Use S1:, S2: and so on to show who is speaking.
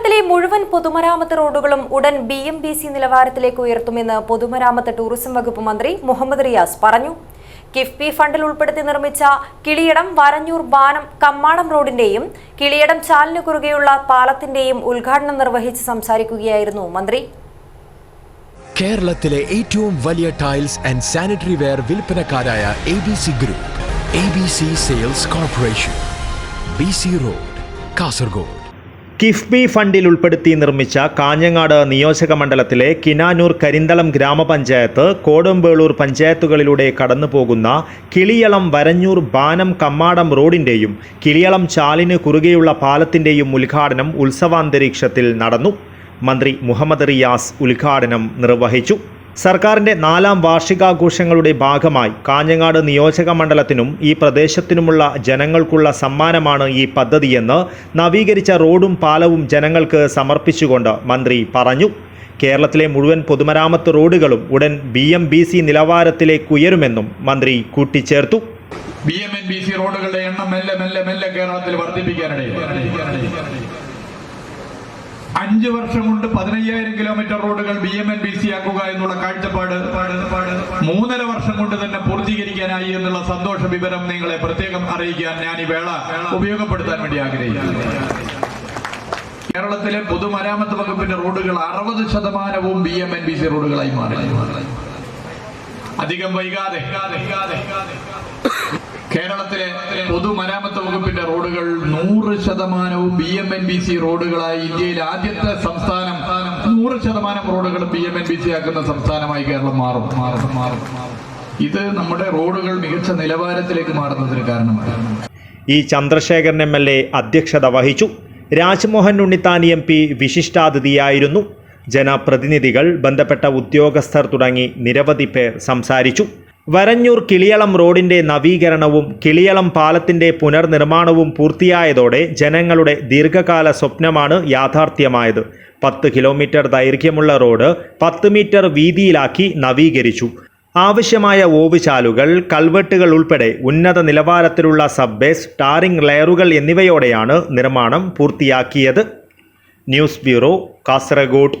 S1: കേരളത്തിലെ മുഴുവൻ പൊതുമരാമത്ത് റോഡുകളും ഉടൻ ബി എം ബി സി നിലവാരത്തിലേക്ക് ഉയർത്തുമെന്ന് പൊതുമരാമത്ത് ടൂറിസം വകുപ്പ് മന്ത്രി മുഹമ്മദ് റിയാസ് പറഞ്ഞു. കിഫ്ബി ഫണ്ടിൽ ഉൾപ്പെടുത്തി നിർമ്മിച്ച കിളിയടം വരഞ്ഞൂർ ബാനം കമ്മാടം റോഡിന്റെയും കിളിയടം ചാലിന് കുറുകെയുള്ള പാലത്തിന്റെയും ഉദ്ഘാടനം നിർവഹിച്ച് സംസാരിക്കുകയായിരുന്നു മന്ത്രി.
S2: കേരളത്തിലെ ഏറ്റവും വലിയ tiles and sanitary ware വിൽപ്പനക്കാരായ A B C group A B C sales corporation B C road Kasaragod.
S3: KIIFB ഫണ്ടിൽ ഉൾപ്പെടുത്തി നിർമ്മിച്ച കാഞ്ഞങ്ങാട് നിയോജക മണ്ഡലത്തിലെ കിനാനൂർ കരിന്തളം ഗ്രാമപഞ്ചായത്ത് കോടമ്പേളൂർ പഞ്ചായത്തുകളിലൂടെ കടന്നുപോകുന്ന കിളിയളം വരഞ്ഞൂർ ബാനം കമ്മാടം റോഡിന്റെയും കിളിയളം ചാലിന് കുറുകെയുള്ള പാലത്തിന്റെയും ഉദ്ഘാടനം ഉത്സവാന്തരീക്ഷത്തിൽ നടന്നു. മന്ത്രി മുഹമ്മദ് റിയാസ് ഉദ്ഘാടനം നിർവഹിച്ചു. സർക്കാരിന്റെ നാലാം വാർഷികാഘോഷങ്ങളുടെ ഭാഗമായി കാഞ്ഞങ്ങാട് നിയോജക മണ്ഡലത്തിനും ഈ പ്രദേശത്തിനുമുള്ള ജനങ്ങൾക്കുള്ള സമ്മാനമാണ് ഈ പദ്ധതിയെന്ന് നവീകരിച്ച റോഡും പാലവും ജനങ്ങൾക്ക് സമർപ്പിച്ചുകൊണ്ട് മന്ത്രി പറഞ്ഞു. കേരളത്തിലെ മുഴുവൻ പൊതുമരാമത്ത് റോഡുകളും ഉടൻ ബി എം ബി സി നിലവാരത്തിലേക്ക് ഉയരുമെന്നും മന്ത്രി കൂട്ടിച്ചേർത്തു.
S4: B M N B C റോഡുകളുടെ എണ്ണം മെല്ലെ മെല്ലെ മെല്ലെ കേരളത്തിൽ വർദ്ധിപ്പിക്കാനിടയിൽ അഞ്ചു വർഷം കൊണ്ട് പതിനയ്യായിരം കിലോമീറ്റർ റോഡുകൾ B M N B C ആക്കുക എന്നുള്ള കാഴ്ചപ്പാട് മൂന്നര വർഷം കൊണ്ട് തന്നെ പൂർത്തീകരിക്കാനായി എന്നുള്ള സന്തോഷ വിവരം നിങ്ങളെ പ്രത്യേകം അറിയിക്കാൻ ഞാൻ ഈ വേള ഉപയോഗപ്പെടുത്താൻ വേണ്ടി ആഗ്രഹിക്കുന്നു. കേരളത്തിലെ പൊതുമരാമത്ത് വകുപ്പിന്റെ റോഡുകൾ അറുപത് ശതമാനവും B M N B C റോഡുകളായി മാറി. അധികം വൈകാതെ കേരളത്തിലെ പൊതുമരാമത്ത് വകുപ്പിന്റെ റോഡുകൾ നൂറ് ശതമാനവും B M N B C റോഡുകളായി ഇന്ത്യയിൽ ആദ്യത്തെ സംസ്ഥാനം. നൂറ് ശതമാനം റോഡുകൾ B M N B C ആക്കുന്ന സംസ്ഥാനമായി കേരളം മാറും. മാറും മാറും. ഇത് നമ്മുടെ റോഡുകൾ മികച്ച നിലവാരത്തിലേക്ക് മാറുന്നതിന് കാരണമാണ്.
S3: ഈ ചന്ദ്രശേഖരൻ എം എൽ എ അധ്യക്ഷത വഹിച്ചു. രാജ്മോഹൻ ഉണ്ണിത്താൻ എം പി വിശിഷ്ടാതിഥിയായിരുന്നു. ജനപ്രതിനിധികൾ ബന്ധപ്പെട്ട ഉദ്യോഗസ്ഥർ തുടങ്ങി നിരവധി പേർ സംസാരിച്ചു. വരഞ്ഞൂർ കിളിയളം റോഡിന്റെ നവീകരണവും കിളിയളം പാലത്തിന്റെ പുനർനിർമ്മാണവും പൂർത്തിയായതോടെ ജനങ്ങളുടെ ദീർഘകാല സ്വപ്നമാണ് യാഥാർത്ഥ്യമായത്. പത്ത് കിലോമീറ്റർ ദൈർഘ്യമുള്ള റോഡ് പത്ത് മീറ്റർ വീതിയിലാക്കി നവീകരിച്ചു. ആവശ്യമായ ഓവുചാലുകൾ കൽവെട്ടുകൾ ഉൾപ്പെടെ ഉന്നത നിലവാരത്തിലുള്ള സബ്ബേസ് ടാറിംഗ് ലെയറുകൾ എന്നിവയോടെയാണ് നിർമ്മാണം പൂർത്തിയാക്കിയത്. News bureau Kasaragod.